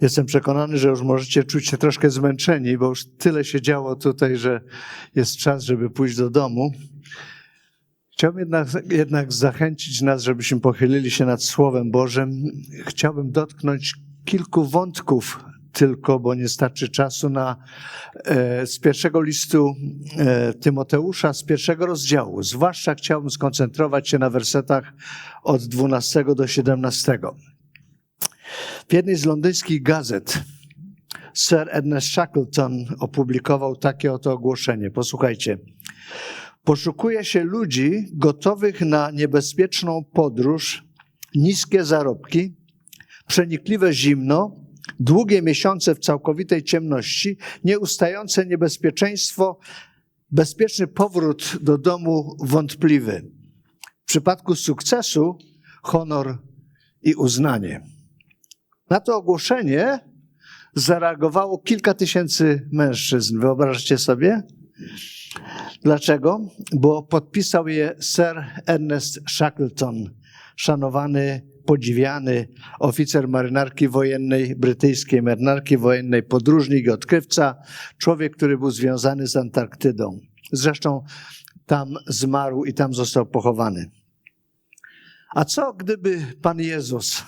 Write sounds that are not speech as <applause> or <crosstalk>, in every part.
Jestem przekonany, że już możecie czuć się troszkę zmęczeni, bo już tyle się działo tutaj, że jest czas, żeby pójść do domu. Chciałbym jednak, jednak zachęcić nas, żebyśmy pochylili się nad Słowem Bożym. Chciałbym dotknąć kilku wątków tylko, bo nie starczy czasu na e, z pierwszego listu e, Tymoteusza, z pierwszego rozdziału. Zwłaszcza chciałbym skoncentrować się na wersetach od 12 do 17. W jednej z londyńskich gazet Sir Ernest Shackleton opublikował takie oto ogłoszenie. Posłuchajcie. Poszukuje się ludzi gotowych na niebezpieczną podróż, niskie zarobki, przenikliwe zimno, długie miesiące w całkowitej ciemności, nieustające niebezpieczeństwo, bezpieczny powrót do domu wątpliwy. W przypadku sukcesu honor i uznanie. Na to ogłoszenie zareagowało kilka tysięcy mężczyzn. Wyobraźcie sobie? Dlaczego? Bo podpisał je Sir Ernest Shackleton, szanowany, podziwiany oficer marynarki wojennej, brytyjskiej marynarki wojennej, podróżnik i odkrywca, człowiek, który był związany z Antarktydą. Zresztą tam zmarł i tam został pochowany. A co gdyby Pan Jezus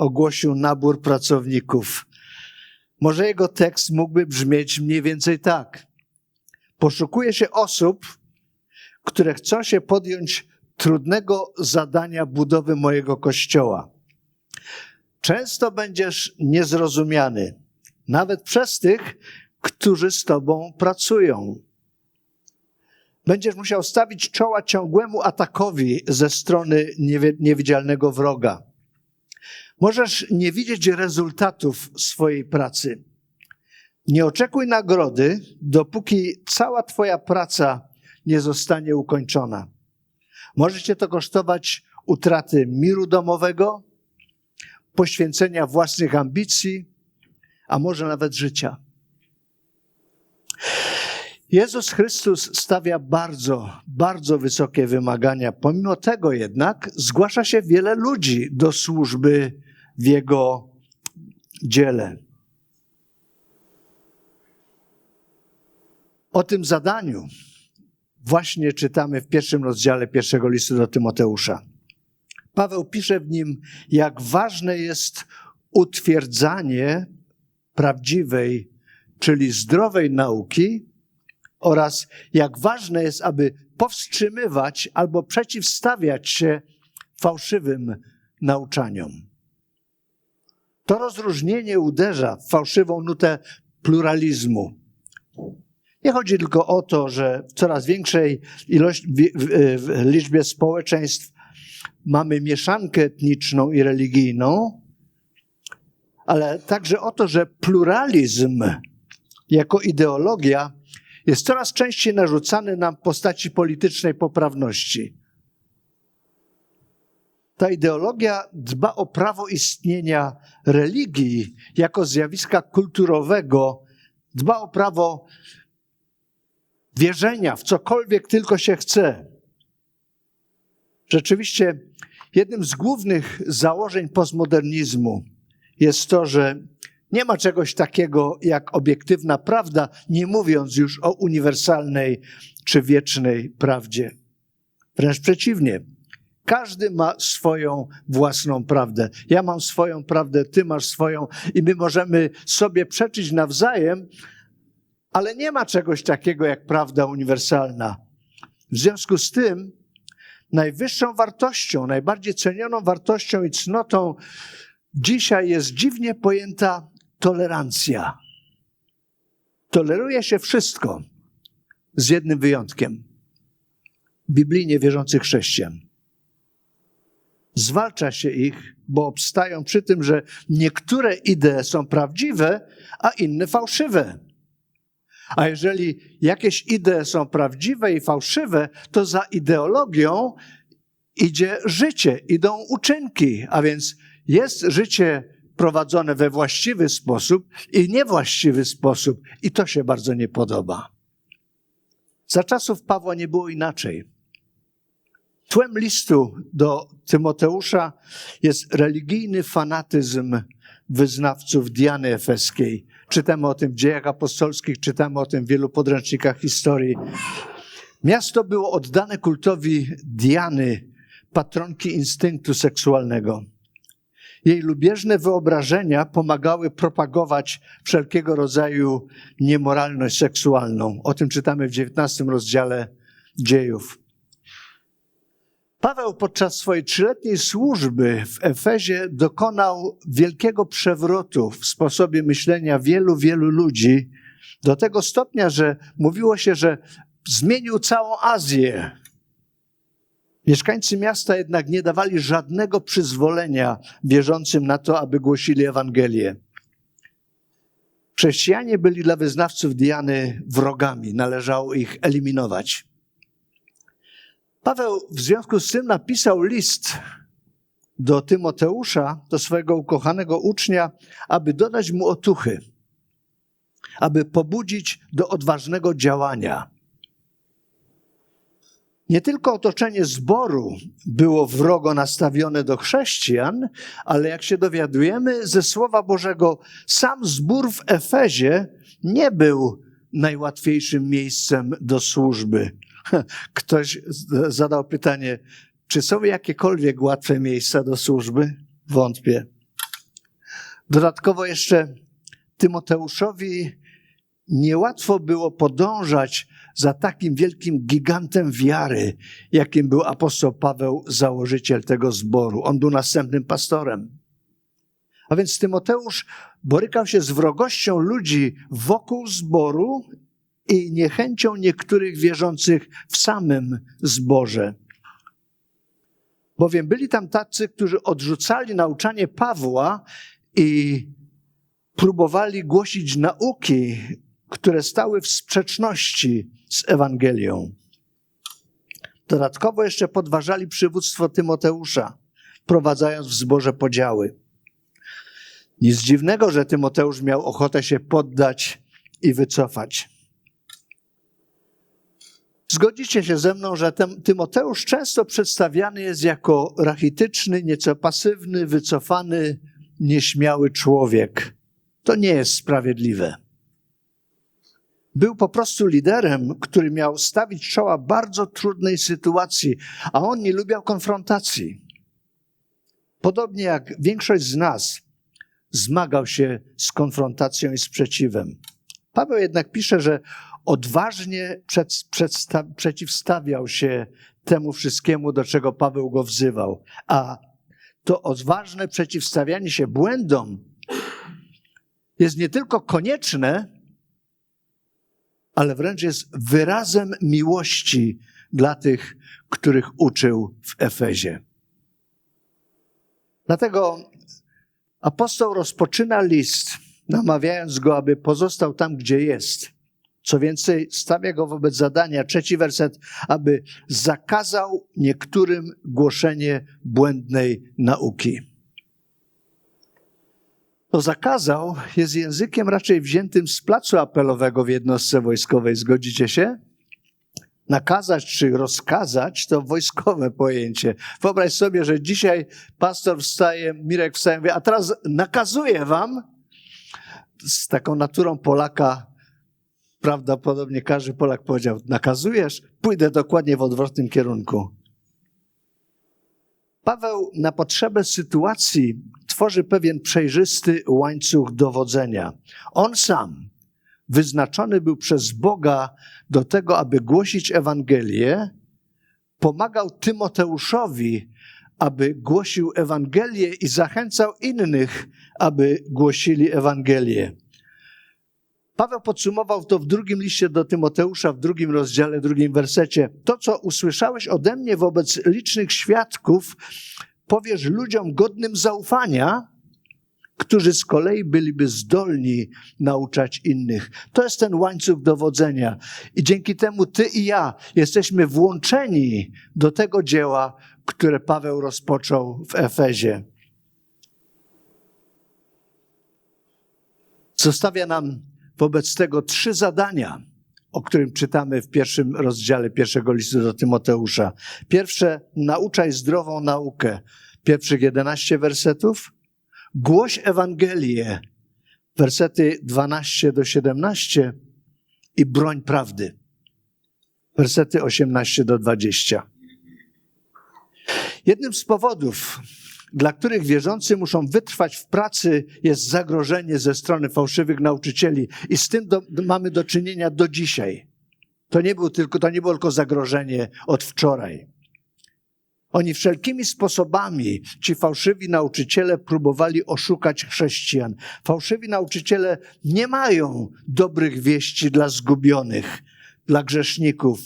ogłosił nabór pracowników? Może jego tekst mógłby brzmieć mniej więcej tak. Poszukuje się osób, które chcą się podjąć trudnego zadania budowy mojego kościoła. Często będziesz niezrozumiany, nawet przez tych, którzy z tobą pracują. Będziesz musiał stawić czoła ciągłemu atakowi ze strony niewidzialnego wroga. Możesz nie widzieć rezultatów swojej pracy. Nie oczekuj nagrody, dopóki cała Twoja praca nie zostanie ukończona. Może Cię to kosztować utraty miru domowego, poświęcenia własnych ambicji, a może nawet życia. Jezus Chrystus stawia bardzo, bardzo wysokie wymagania. Pomimo tego jednak zgłasza się wiele ludzi do służby w Jego dziele. O tym zadaniu właśnie czytamy w pierwszym rozdziale pierwszego listu do Tymoteusza. Paweł pisze w nim, jak ważne jest utwierdzanie prawdziwej, czyli zdrowej nauki oraz jak ważne jest, aby powstrzymywać albo przeciwstawiać się fałszywym nauczaniom. To rozróżnienie uderza w fałszywą nutę pluralizmu. Nie chodzi tylko o to, że w coraz większej ilości, w liczbie społeczeństw mamy mieszankę etniczną i religijną, ale także o to, że pluralizm jako ideologia jest coraz częściej narzucany nam w postaci politycznej poprawności. Ta ideologia dba o prawo istnienia religii jako zjawiska kulturowego, dba o prawo wierzenia w cokolwiek tylko się chce. Rzeczywiście, jednym z głównych założeń postmodernizmu jest to, że nie ma czegoś takiego jak obiektywna prawda, nie mówiąc już o uniwersalnej czy wiecznej prawdzie. Wręcz przeciwnie. Każdy ma swoją własną prawdę. Ja mam swoją prawdę, ty masz swoją, i my możemy sobie przeczyć nawzajem, ale nie ma czegoś takiego jak prawda uniwersalna. W związku z tym, najwyższą wartością, najbardziej cenioną wartością i cnotą dzisiaj jest dziwnie pojęta tolerancja. Toleruje się wszystko, z jednym wyjątkiem. Biblijnie wierzących chrześcijan. Zwalcza się ich, bo obstają przy tym, że niektóre idee są prawdziwe, a inne fałszywe. A jeżeli jakieś idee są prawdziwe i fałszywe, to za ideologią idzie życie, idą uczynki, a więc jest życie prowadzone we właściwy sposób i niewłaściwy sposób, i to się bardzo nie podoba. Za czasów Pawła nie było inaczej. Tłem listu do Tymoteusza jest religijny fanatyzm wyznawców Diany Efeskiej. Czytamy o tym w dziejach apostolskich, czytamy o tym w wielu podręcznikach historii. Miasto było oddane kultowi Diany, patronki instynktu seksualnego. Jej lubieżne wyobrażenia pomagały propagować wszelkiego rodzaju niemoralność seksualną. O tym czytamy w XIX rozdziale dziejów. Paweł podczas swojej trzyletniej służby w Efezie dokonał wielkiego przewrotu w sposobie myślenia wielu, wielu ludzi, do tego stopnia, że mówiło się, że zmienił całą Azję. Mieszkańcy miasta jednak nie dawali żadnego przyzwolenia wierzącym na to, aby głosili Ewangelię. Chrześcijanie byli dla wyznawców Diany wrogami, należało ich eliminować. Paweł w związku z tym napisał list do Tymoteusza, do swojego ukochanego ucznia, aby dodać mu otuchy, aby pobudzić do odważnego działania. Nie tylko otoczenie zboru było wrogo nastawione do chrześcijan, ale jak się dowiadujemy ze Słowa Bożego, sam zbór w Efezie nie był najłatwiejszym miejscem do służby. <laughs> Ktoś zadał pytanie, czy są jakiekolwiek łatwe miejsca do służby? Wątpię. Dodatkowo jeszcze Tymoteuszowi niełatwo było podążać za takim wielkim gigantem wiary, jakim był apostoł Paweł, założyciel tego zboru. On był następnym pastorem. A więc Tymoteusz borykał się z wrogością ludzi wokół zboru i niechęcią niektórych wierzących w samym zborze. Bowiem byli tam tacy, którzy odrzucali nauczanie Pawła i próbowali głosić nauki, które stały w sprzeczności z Ewangelią. Dodatkowo jeszcze podważali przywództwo Tymoteusza, wprowadzając w zborze podziały. Nic dziwnego, że Tymoteusz miał ochotę się poddać i wycofać. Zgodzicie się ze mną, że Tymoteusz często przedstawiany jest jako rachityczny, nieco pasywny, wycofany, nieśmiały człowiek. To nie jest sprawiedliwe. Był po prostu liderem, który miał stawić czoła bardzo trudnej sytuacji, a on nie lubiał konfrontacji. Podobnie jak większość z nas zmagał się z konfrontacją i sprzeciwem. Paweł jednak pisze, że odważnie przed, przeciwstawiał się temu wszystkiemu, do czego Paweł go wzywał. A to odważne przeciwstawianie się błędom jest nie tylko konieczne, ale wręcz jest wyrazem miłości dla tych, których uczył w Efezie. Dlatego apostoł rozpoczyna list, namawiając go, aby pozostał tam, gdzie jest. Co więcej, stawia go wobec zadania, trzeci werset, aby zakazał niektórym głoszenie błędnej nauki. To zakazał jest językiem raczej wziętym z placu apelowego w jednostce wojskowej. Zgodzicie się? Nakazać czy rozkazać to wojskowe pojęcie. Wyobraź sobie, że dzisiaj pastor wstaje, Mirek wstaje, mówi, a teraz nakazuję wam z taką naturą Polaka, prawdopodobnie każdy Polak powiedział, nakazujesz, pójdę dokładnie w odwrotnym kierunku. Paweł na potrzebę sytuacji tworzy pewien przejrzysty łańcuch dowodzenia. On sam wyznaczony był przez Boga do tego, aby głosić Ewangelię, pomagał Tymoteuszowi, aby głosił Ewangelię i zachęcał innych, aby głosili Ewangelię. Paweł podsumował to w drugim liście do Tymoteusza, w drugim rozdziale, drugim wersecie. To, co usłyszałeś ode mnie wobec licznych świadków, powiesz ludziom godnym zaufania, którzy z kolei byliby zdolni nauczać innych. To jest ten łańcuch dowodzenia. I dzięki temu ty i ja jesteśmy włączeni do tego dzieła, które Paweł rozpoczął w Efezie. Zostawia nam wobec tego trzy zadania, o którym czytamy w pierwszym rozdziale pierwszego listu do Tymoteusza. Pierwsze, nauczaj zdrową naukę. Pierwszych 11 wersetów. Głoś Ewangelię, wersety 12 do 17 i broń prawdy, wersety 18 do 20. Jednym z powodów, dla których wierzący muszą wytrwać w pracy, jest zagrożenie ze strony fałszywych nauczycieli. I z tym do, mamy do czynienia do dzisiaj. To nie, był tylko, to nie było tylko zagrożenie od wczoraj. Oni wszelkimi sposobami, ci fałszywi nauczyciele, próbowali oszukać chrześcijan. Fałszywi nauczyciele nie mają dobrych wieści dla zgubionych, dla grzeszników.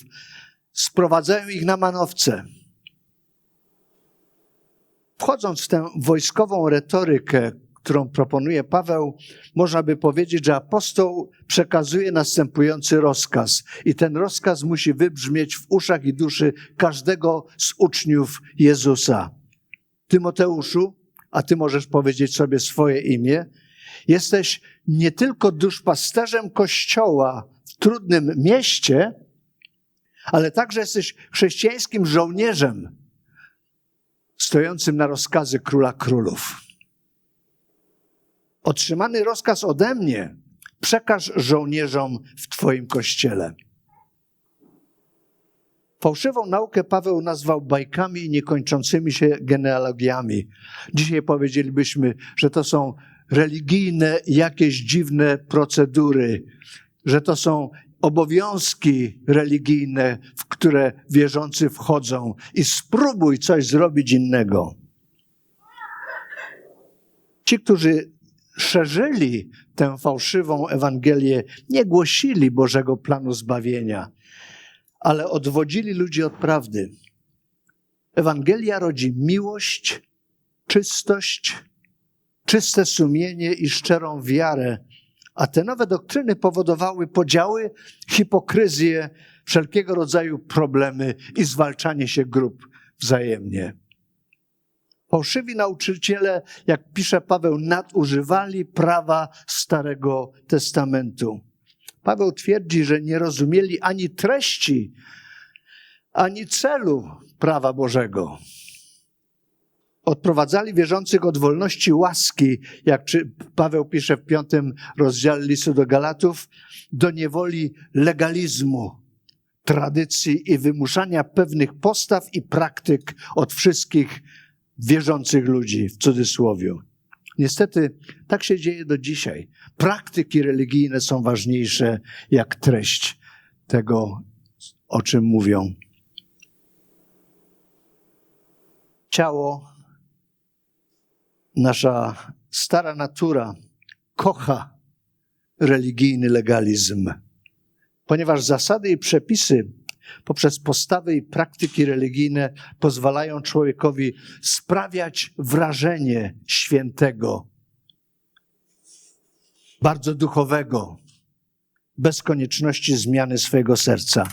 Sprowadzają ich na manowce. Wchodząc w tę wojskową retorykę, którą proponuje Paweł, można by powiedzieć, że apostoł przekazuje następujący rozkaz. I ten rozkaz musi wybrzmieć w uszach i duszy każdego z uczniów Jezusa. Tymoteuszu, a ty możesz powiedzieć sobie swoje imię, jesteś nie tylko duszpasterzem kościoła w trudnym mieście, ale także jesteś chrześcijańskim żołnierzem stojącym na rozkazy króla królów. Otrzymany rozkaz ode mnie przekaż żołnierzom w Twoim kościele. Fałszywą naukę Paweł nazwał bajkami niekończącymi się genealogiami. Dzisiaj powiedzielibyśmy, że to są religijne, jakieś dziwne procedury, że to są obowiązki religijne, w które wierzący wchodzą i spróbuj coś zrobić innego. Ci, którzy szerzyli tę fałszywą Ewangelię, nie głosili Bożego planu zbawienia, ale odwodzili ludzi od prawdy. Ewangelia rodzi miłość, czystość, czyste sumienie i szczerą wiarę a te nowe doktryny powodowały podziały, hipokryzję, wszelkiego rodzaju problemy i zwalczanie się grup wzajemnie. Fałszywi nauczyciele, jak pisze Paweł, nadużywali prawa Starego Testamentu. Paweł twierdzi, że nie rozumieli ani treści, ani celu prawa Bożego odprowadzali wierzących od wolności łaski, jak Paweł pisze w piątym rozdziale listu do Galatów, do niewoli legalizmu, tradycji i wymuszania pewnych postaw i praktyk od wszystkich wierzących ludzi, w cudzysłowie. Niestety tak się dzieje do dzisiaj. Praktyki religijne są ważniejsze jak treść tego, o czym mówią. Ciało nasza stara natura kocha religijny legalizm, ponieważ zasady i przepisy poprzez postawy i praktyki religijne pozwalają człowiekowi sprawiać wrażenie świętego, bardzo duchowego, bez konieczności zmiany swojego serca.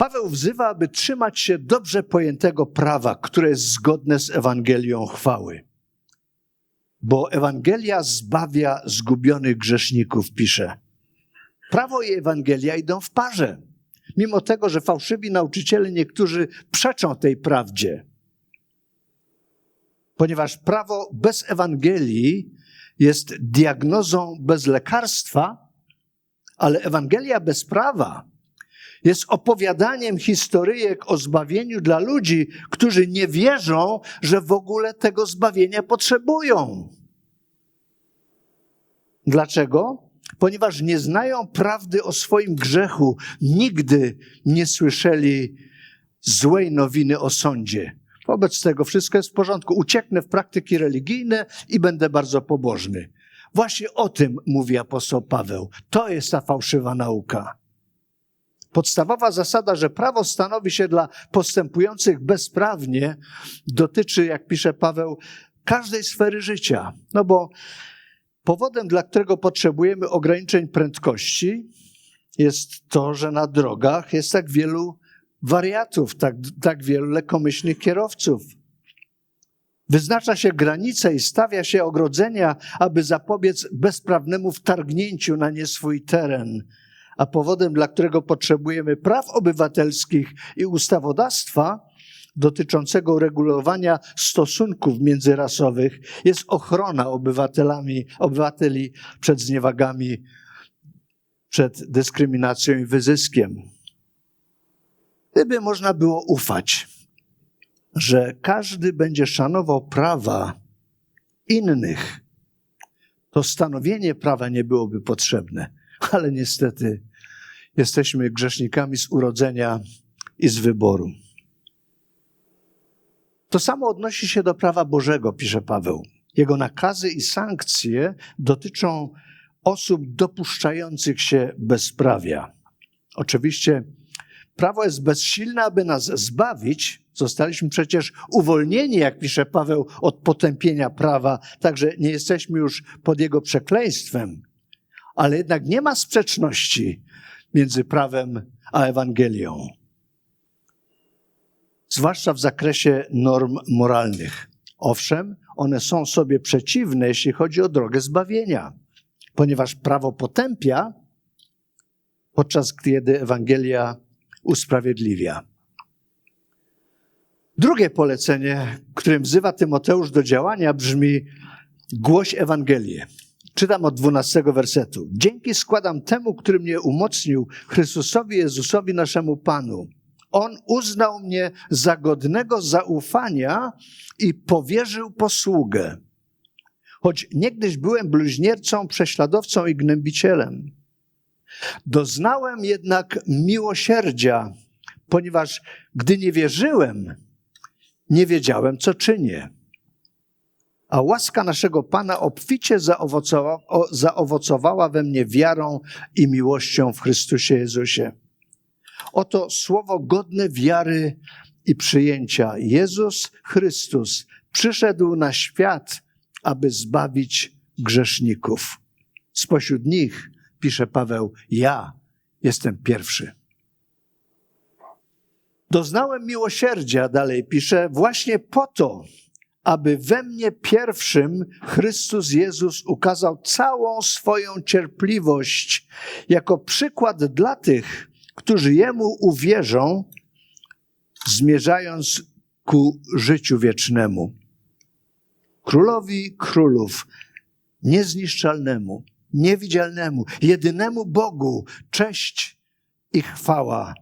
Paweł wzywa, aby trzymać się dobrze pojętego prawa, które jest zgodne z Ewangelią chwały. Bo Ewangelia zbawia zgubionych grzeszników, pisze. Prawo i Ewangelia idą w parze. Mimo tego, że fałszywi nauczyciele niektórzy przeczą tej prawdzie. Ponieważ prawo bez Ewangelii jest diagnozą bez lekarstwa, ale Ewangelia bez prawa jest opowiadaniem historyjek o zbawieniu dla ludzi, którzy nie wierzą, że w ogóle tego zbawienia potrzebują. Dlaczego? Ponieważ nie znają prawdy o swoim grzechu, nigdy nie słyszeli złej nowiny o sądzie. Wobec tego wszystko jest w porządku. Ucieknę w praktyki religijne i będę bardzo pobożny. Właśnie o tym mówi apostoł Paweł. To jest ta fałszywa nauka. Podstawowa zasada, że prawo stanowi się dla postępujących bezprawnie, dotyczy, jak pisze Paweł, każdej sfery życia. No bo powodem, dla którego potrzebujemy ograniczeń prędkości, jest to, że na drogach jest tak wielu wariatów, tak, tak wielu lekkomyślnych kierowców. Wyznacza się granice i stawia się ogrodzenia, aby zapobiec bezprawnemu wtargnięciu na nie swój teren a powodem, dla którego potrzebujemy praw obywatelskich i ustawodawstwa, dotyczącego regulowania stosunków międzyrasowych jest ochrona obywatelami, obywateli przed zniewagami, przed dyskryminacją i wyzyskiem. Gdyby można było ufać, że każdy będzie szanował prawa innych, to stanowienie prawa nie byłoby potrzebne. Ale niestety jesteśmy grzesznikami z urodzenia i z wyboru. To samo odnosi się do prawa Bożego, pisze Paweł. Jego nakazy i sankcje dotyczą osób dopuszczających się bezprawia. Oczywiście prawo jest bezsilne, aby nas zbawić. Zostaliśmy przecież uwolnieni, jak pisze Paweł, od potępienia prawa, także nie jesteśmy już pod jego przekleństwem. Ale jednak nie ma sprzeczności między prawem a Ewangelią. Zwłaszcza w zakresie norm moralnych. Owszem, one są sobie przeciwne, jeśli chodzi o drogę zbawienia, ponieważ prawo potępia, podczas kiedy Ewangelia usprawiedliwia. Drugie polecenie, którym wzywa Tymoteusz do działania, brzmi: głoś Ewangelię. Czytam od 12 wersetu. Dzięki składam temu, który mnie umocnił, Chrystusowi Jezusowi naszemu Panu. On uznał mnie za godnego zaufania i powierzył posługę. Choć niegdyś byłem bluźniercą, prześladowcą i gnębicielem. Doznałem jednak miłosierdzia, ponieważ gdy nie wierzyłem, nie wiedziałem, co czynię a łaska naszego Pana obficie zaowocowała, we mnie wiarą i miłością w Chrystusie Jezusie. Oto słowo godne wiary i przyjęcia. Jezus Chrystus przyszedł na świat, aby zbawić grzeszników. Spośród nich, pisze Paweł, ja jestem pierwszy. Doznałem miłosierdzia, dalej pisze, właśnie po to, aby we mnie pierwszym Chrystus Jezus ukazał całą swoją cierpliwość jako przykład dla tych, którzy Jemu uwierzą, zmierzając ku życiu wiecznemu. Królowi królów, niezniszczalnemu, niewidzialnemu, jedynemu Bogu, cześć i chwała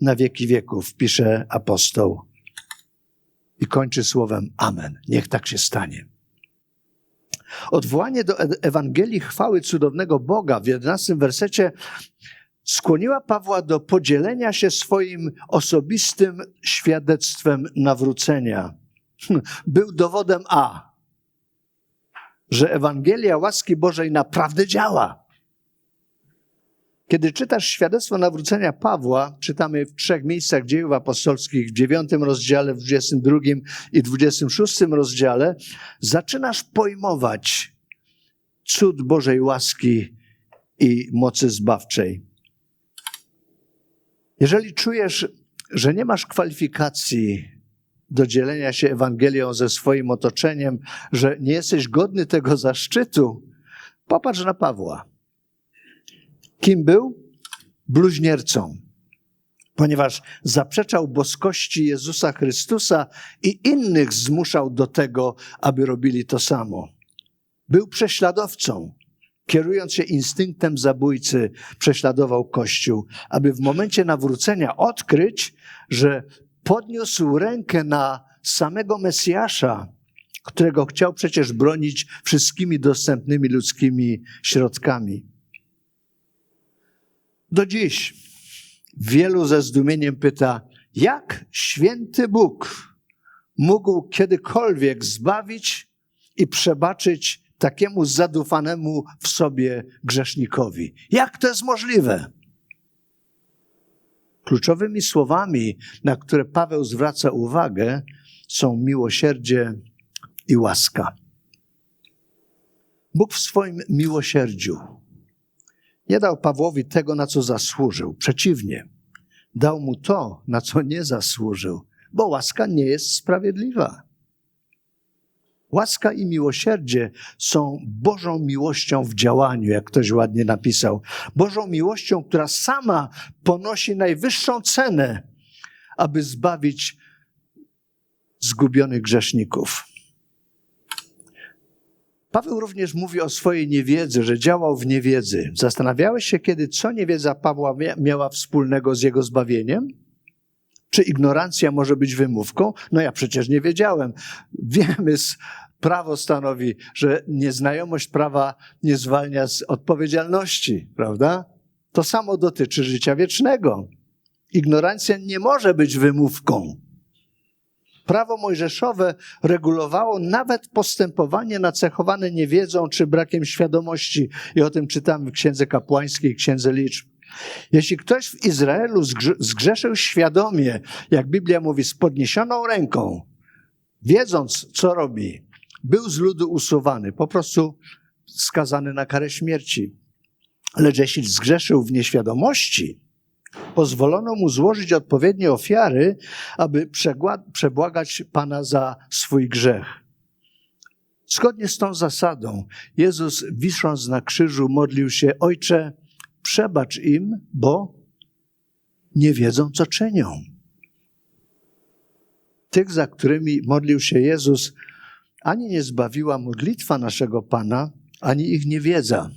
na wieki wieków, pisze apostoł i kończy słowem Amen. Niech tak się stanie. Odwołanie do Ewangelii chwały cudownego Boga w 11 wersecie skłoniła Pawła do podzielenia się swoim osobistym świadectwem nawrócenia. Był dowodem A, że Ewangelia łaski Bożej naprawdę działa. Kiedy czytasz świadectwo nawrócenia Pawła, czytamy w trzech miejscach dziejów apostolskich, w dziewiątym rozdziale, w dwudziestym drugim i dwudziestym szóstym rozdziale, zaczynasz pojmować cud Bożej łaski i mocy zbawczej. Jeżeli czujesz, że nie masz kwalifikacji do dzielenia się Ewangelią ze swoim otoczeniem, że nie jesteś godny tego zaszczytu, popatrz na Pawła. Kim był? Bluźniercą, ponieważ zaprzeczał boskości Jezusa Chrystusa i innych zmuszał do tego, aby robili to samo. Był prześladowcą, kierując się instynktem zabójcy, prześladował Kościół, aby w momencie nawrócenia odkryć, że podniósł rękę na samego Mesjasza, którego chciał przecież bronić wszystkimi dostępnymi ludzkimi środkami. Do dziś wielu ze zdumieniem pyta, jak święty Bóg mógł kiedykolwiek zbawić i przebaczyć takiemu zadufanemu w sobie grzesznikowi? Jak to jest możliwe? Kluczowymi słowami, na które Paweł zwraca uwagę, są miłosierdzie i łaska. Bóg w swoim miłosierdziu nie dał Pawłowi tego, na co zasłużył. Przeciwnie, dał mu to, na co nie zasłużył, bo łaska nie jest sprawiedliwa. Łaska i miłosierdzie są Bożą miłością w działaniu, jak ktoś ładnie napisał. Bożą miłością, która sama ponosi najwyższą cenę, aby zbawić zgubionych grzeszników. Paweł również mówi o swojej niewiedzy, że działał w niewiedzy. Zastanawiałeś się kiedy, co niewiedza Pawła miała wspólnego z jego zbawieniem? Czy ignorancja może być wymówką? No ja przecież nie wiedziałem. Wiemy, prawo stanowi, że nieznajomość prawa nie zwalnia z odpowiedzialności, prawda? To samo dotyczy życia wiecznego. Ignorancja nie może być wymówką. Prawo mojżeszowe regulowało nawet postępowanie nacechowane niewiedzą czy brakiem świadomości. I o tym czytamy w Księdze Kapłańskiej, Księdze Liczb. Jeśli ktoś w Izraelu zgrzeszył świadomie, jak Biblia mówi, z podniesioną ręką, wiedząc, co robi, był z ludu usuwany, po prostu skazany na karę śmierci. Lecz jeśli zgrzeszył w nieświadomości, pozwolono mu złożyć odpowiednie ofiary, aby przebłagać Pana za swój grzech. Zgodnie z tą zasadą, Jezus, wisząc na krzyżu, modlił się: Ojcze, przebacz im, bo nie wiedzą, co czynią. Tych, za którymi modlił się Jezus, ani nie zbawiła modlitwa naszego Pana, ani ich niewiedza.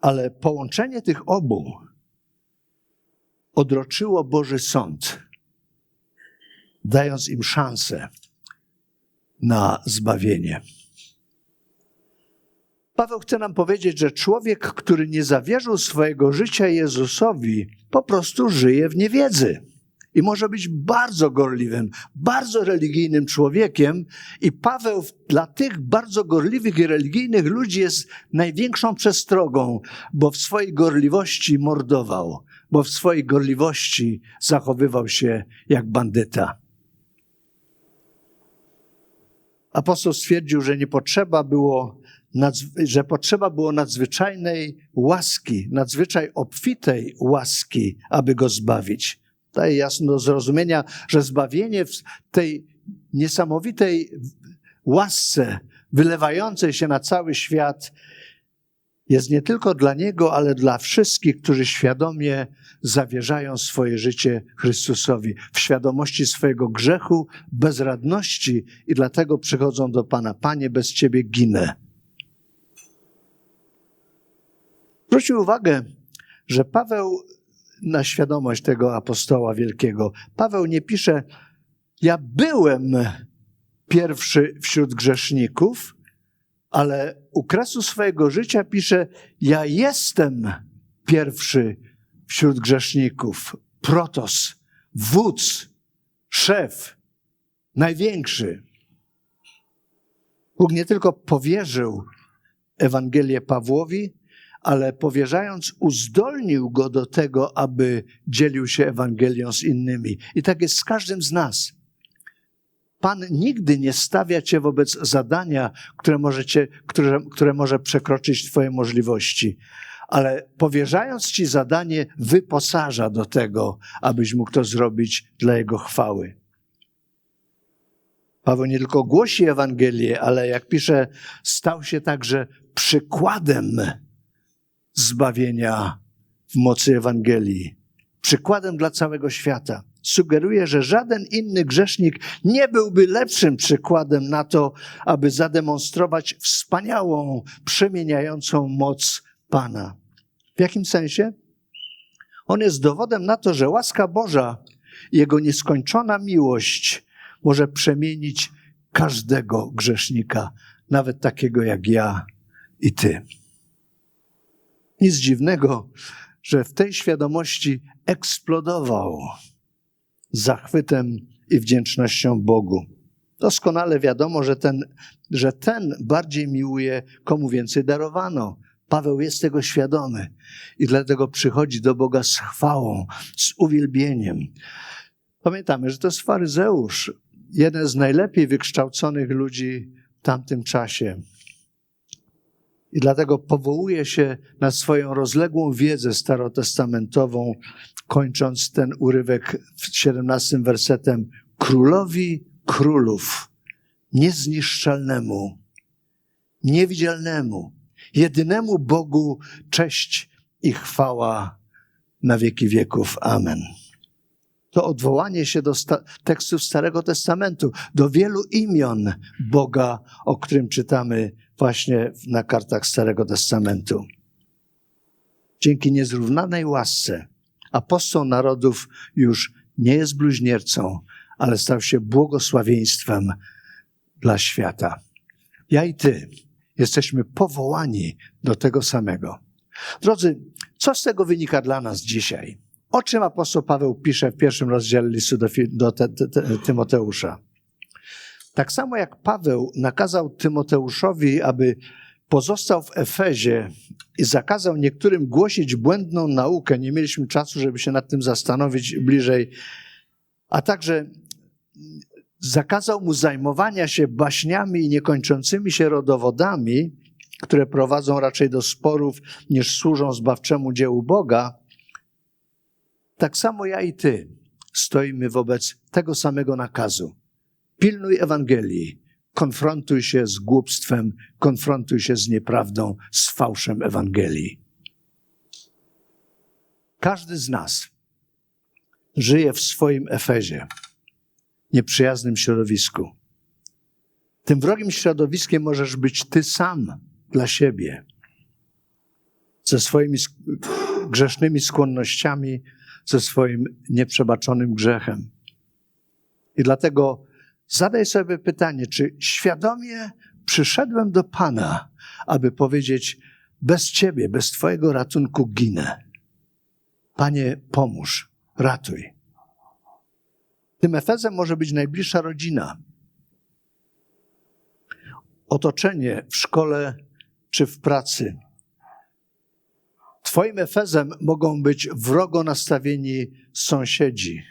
Ale połączenie tych obu odroczyło Boży Sąd, dając im szansę na zbawienie. Paweł chce nam powiedzieć, że człowiek, który nie zawierzył swojego życia Jezusowi, po prostu żyje w niewiedzy. I może być bardzo gorliwym, bardzo religijnym człowiekiem. I Paweł dla tych bardzo gorliwych i religijnych ludzi jest największą przestrogą, bo w swojej gorliwości mordował, bo w swojej gorliwości zachowywał się jak bandyta. Apostoł stwierdził, że nie potrzeba było, że potrzeba było nadzwyczajnej łaski, nadzwyczaj obfitej łaski, aby go zbawić. Daje jasno do zrozumienia, że zbawienie w tej niesamowitej łasce wylewającej się na cały świat jest nie tylko dla Niego, ale dla wszystkich, którzy świadomie zawierzają swoje życie Chrystusowi, w świadomości swojego grzechu, bezradności i dlatego przychodzą do Pana. Panie, bez Ciebie ginę. Zwróćmy uwagę, że Paweł na świadomość tego apostoła wielkiego. Paweł nie pisze, ja byłem pierwszy wśród grzeszników, ale u kresu swojego życia pisze, ja jestem pierwszy wśród grzeszników. Protos, wódz, szef, największy. Bóg nie tylko powierzył Ewangelię Pawłowi, ale powierzając, uzdolnił go do tego, aby dzielił się Ewangelią z innymi. I tak jest z każdym z nas. Pan nigdy nie stawia cię wobec zadania, które, możecie, które, które może przekroczyć Twoje możliwości, ale powierzając Ci zadanie, wyposaża do tego, abyś mógł to zrobić dla Jego chwały. Paweł nie tylko głosi Ewangelię, ale jak pisze, stał się także przykładem zbawienia w mocy Ewangelii. Przykładem dla całego świata. Sugeruje, że żaden inny grzesznik nie byłby lepszym przykładem na to, aby zademonstrować wspaniałą, przemieniającą moc Pana. W jakim sensie? On jest dowodem na to, że łaska Boża, Jego nieskończona miłość może przemienić każdego grzesznika, nawet takiego jak ja i Ty. Nic dziwnego, że w tej świadomości eksplodował zachwytem i wdzięcznością Bogu. Doskonale wiadomo, że ten, że ten bardziej miłuje, komu więcej darowano. Paweł jest tego świadomy i dlatego przychodzi do Boga z chwałą, z uwielbieniem. Pamiętamy, że to jest faryzeusz, jeden z najlepiej wykształconych ludzi w tamtym czasie. I dlatego powołuje się na swoją rozległą wiedzę starotestamentową, kończąc ten urywek 17 wersetem: Królowi królów, niezniszczalnemu, niewidzialnemu, jedynemu Bogu cześć i chwała na wieki wieków. Amen. To odwołanie się do sta- tekstów Starego Testamentu, do wielu imion Boga, o którym czytamy właśnie na kartach Starego Testamentu. Dzięki niezrównanej łasce apostoł narodów już nie jest bluźniercą, ale stał się błogosławieństwem dla świata. Ja i ty jesteśmy powołani do tego samego. Drodzy, co z tego wynika dla nas dzisiaj? O czym apostoł Paweł pisze w pierwszym rozdziale listu do, do te, te, te, Tymoteusza? Tak samo jak Paweł nakazał Tymoteuszowi, aby pozostał w Efezie i zakazał niektórym głosić błędną naukę, nie mieliśmy czasu, żeby się nad tym zastanowić bliżej, a także zakazał mu zajmowania się baśniami i niekończącymi się rodowodami, które prowadzą raczej do sporów niż służą zbawczemu dziełu Boga, tak samo ja i ty stoimy wobec tego samego nakazu. Pilnuj Ewangelii, konfrontuj się z głupstwem, konfrontuj się z nieprawdą, z fałszem Ewangelii. Każdy z nas żyje w swoim Efezie, nieprzyjaznym środowisku. Tym wrogim środowiskiem możesz być ty sam dla siebie, ze swoimi grzesznymi skłonnościami, ze swoim nieprzebaczonym grzechem. I dlatego zadaj sobie pytanie, czy świadomie przyszedłem do Pana, aby powiedzieć: Bez Ciebie, bez Twojego ratunku ginę. Panie, pomóż, ratuj. Tym Efezem może być najbliższa rodzina, otoczenie w szkole czy w pracy. Twoim Efezem mogą być wrogo nastawieni sąsiedzi.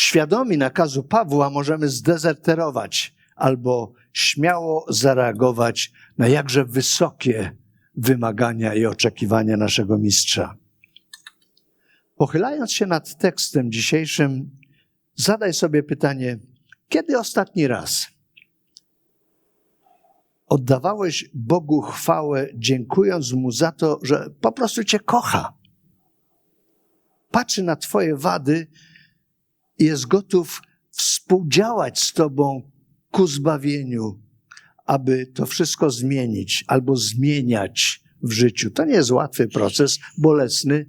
Świadomi nakazu Pawła możemy zdezerterować albo śmiało zareagować na jakże wysokie wymagania i oczekiwania naszego mistrza. Pochylając się nad tekstem dzisiejszym, zadaj sobie pytanie, kiedy ostatni raz oddawałeś Bogu chwałę, dziękując Mu za to, że po prostu Cię kocha. Patrzy na Twoje wady i jest gotów współdziałać z Tobą ku zbawieniu, aby to wszystko zmienić albo zmieniać w życiu. To nie jest łatwy proces, bolesny,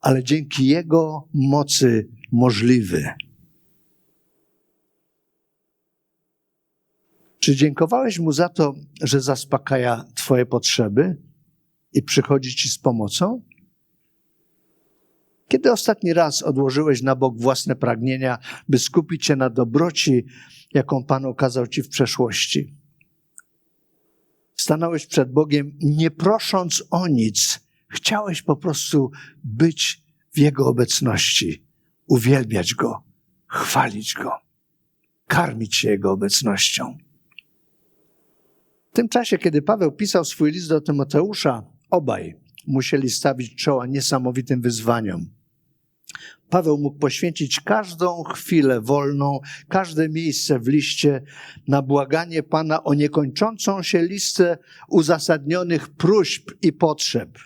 ale dzięki Jego mocy możliwy. Czy dziękowałeś Mu za to, że zaspokaja Twoje potrzeby i przychodzi Ci z pomocą? Kiedy ostatni raz odłożyłeś na bok własne pragnienia, by skupić się na dobroci, jaką Pan okazał Ci w przeszłości? Stanąłeś przed Bogiem nie prosząc o nic. Chciałeś po prostu być w Jego obecności, uwielbiać Go, chwalić Go, karmić się Jego obecnością. Tym czasie, kiedy Paweł pisał swój list do Tymoteusza, obaj musieli stawić czoła niesamowitym wyzwaniom. Paweł mógł poświęcić każdą chwilę wolną, każde miejsce w liście na błaganie Pana o niekończącą się listę uzasadnionych próśb i potrzeb.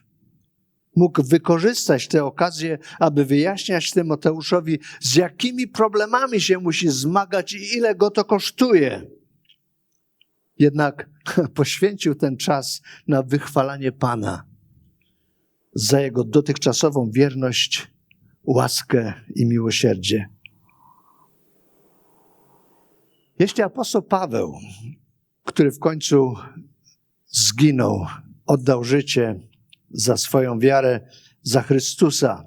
Mógł wykorzystać tę okazję, aby wyjaśniać Tymoteuszowi, z jakimi problemami się musi zmagać i ile go to kosztuje. Jednak <laughs> poświęcił ten czas na wychwalanie Pana za jego dotychczasową wierność, łaskę i miłosierdzie. Jeśli apostoł Paweł, który w końcu zginął, oddał życie za swoją wiarę, za Chrystusa,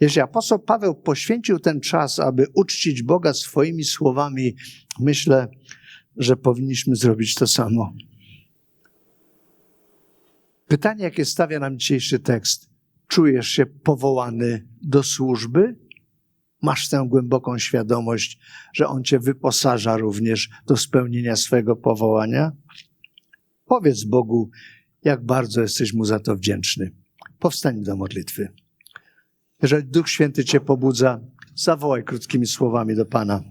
jeśli apostoł Paweł poświęcił ten czas, aby uczcić Boga swoimi słowami, myślę, że powinniśmy zrobić to samo. Pytanie, jakie stawia nam dzisiejszy tekst. Czujesz się powołany do służby? Masz tę głęboką świadomość, że On cię wyposaża również do spełnienia swego powołania? Powiedz Bogu, jak bardzo jesteś Mu za to wdzięczny. Powstań do modlitwy. Jeżeli Duch Święty cię pobudza, zawołaj krótkimi słowami do Pana.